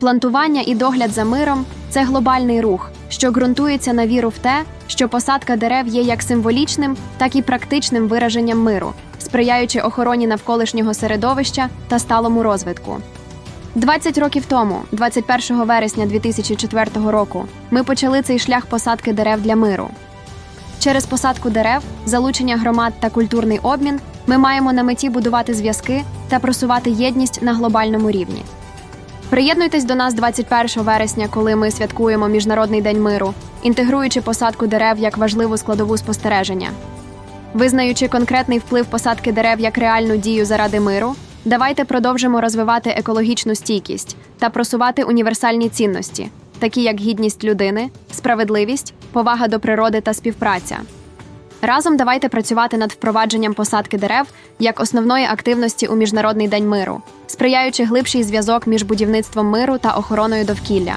Плантування і догляд за миром це глобальний рух, що ґрунтується на віру в те, що посадка дерев є як символічним, так і практичним вираженням миру, сприяючи охороні навколишнього середовища та сталому розвитку. 20 років тому, 21 вересня 2004 року, ми почали цей шлях посадки дерев для миру. Через посадку дерев, залучення громад та культурний обмін ми маємо на меті будувати зв'язки та просувати єдність на глобальному рівні. Приєднуйтесь до нас 21 вересня, коли ми святкуємо Міжнародний день миру, інтегруючи посадку дерев як важливу складову спостереження. Визнаючи конкретний вплив посадки дерев як реальну дію заради миру, давайте продовжимо розвивати екологічну стійкість та просувати універсальні цінності, такі як гідність людини, справедливість, повага до природи та співпраця. Разом давайте працювати над впровадженням посадки дерев як основної активності у Міжнародний день миру, сприяючи глибший зв'язок між будівництвом миру та охороною довкілля.